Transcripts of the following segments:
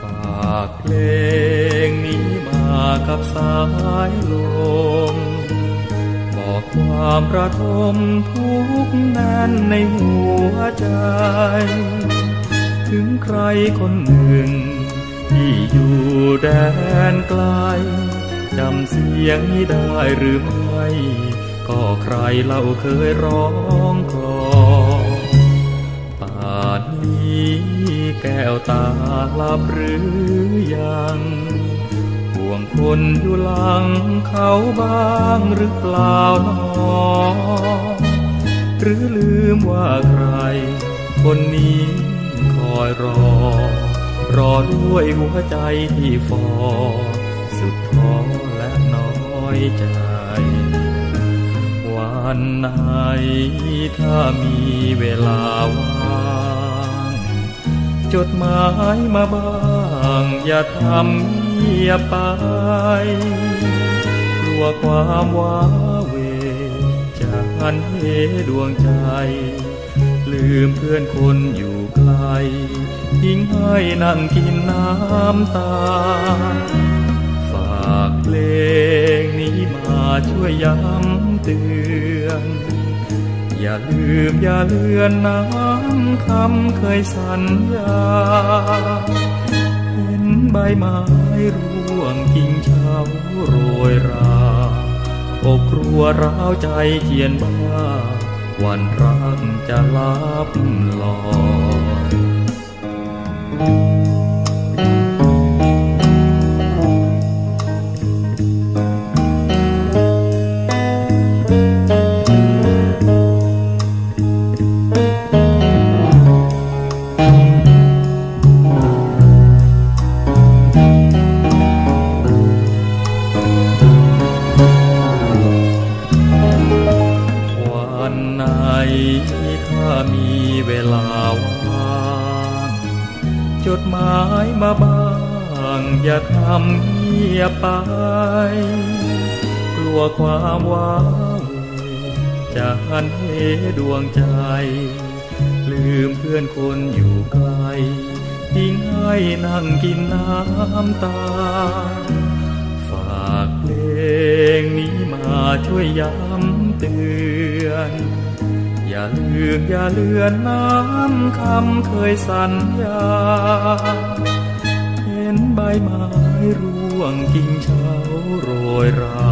ฝากเพลงนี้มากับสายลม บอกความระทมทุกข์แน่นในหัวใจ ถึงใครคนหนึ่ง ที่อยู่แดนไกลจำเสียงนี้ได้หรือไม่ ก็ใครเล่าเคยร้องคลอป่านนี้แก้วตาหลับหรือยังห่วงคนอยู่หลังเขาบ้างหรือเปล่าหนอหรือลืมว่าใคร คนนี้คอยรอ รอด้วยหัวใจที่ฟอ สุดท้อและน้อยใจ วันไหนถ้ามีเวลาว่างจดหมายมาบ้างอย่าทำเงียบไปกลัวความว้าเวจะหันเหดวงใจ ลืมเพื่อนคนอยู่ไกล ทิ้งให้นั่งกินน้ำตา ฝากเพลงนี้มาช่วยย้ำเตือน อย่าลืมอย่าเลือนน้ำคำเคยสัญญา เห็นใบไม้ร่วงกิ่งเฉาโรยราอกครัวร้าวใจเขียนบ้า วันรักจะลับลอย มีเวลาว่างจดหมายมาบ้างอย่าทำเงียบไป กลัวความว้าเหวจะหันเหดวงใจ ลืมเพื่อนคนอยู่ไกลทิ้งให้นั่งกินน้ำตา ฝากเพลงนี้มาช่วยย้ำเตือน อย่าลืกอย่าเลือนน้ำคำเคยสัญญา เห็นใบไม้ร่วงกิ่งเช้าโรยรา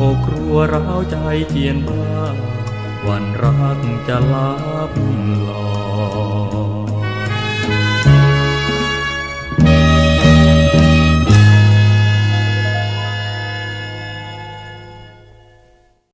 อกครัวร้าวใจเจียนบ้าวันรักจะลับลอย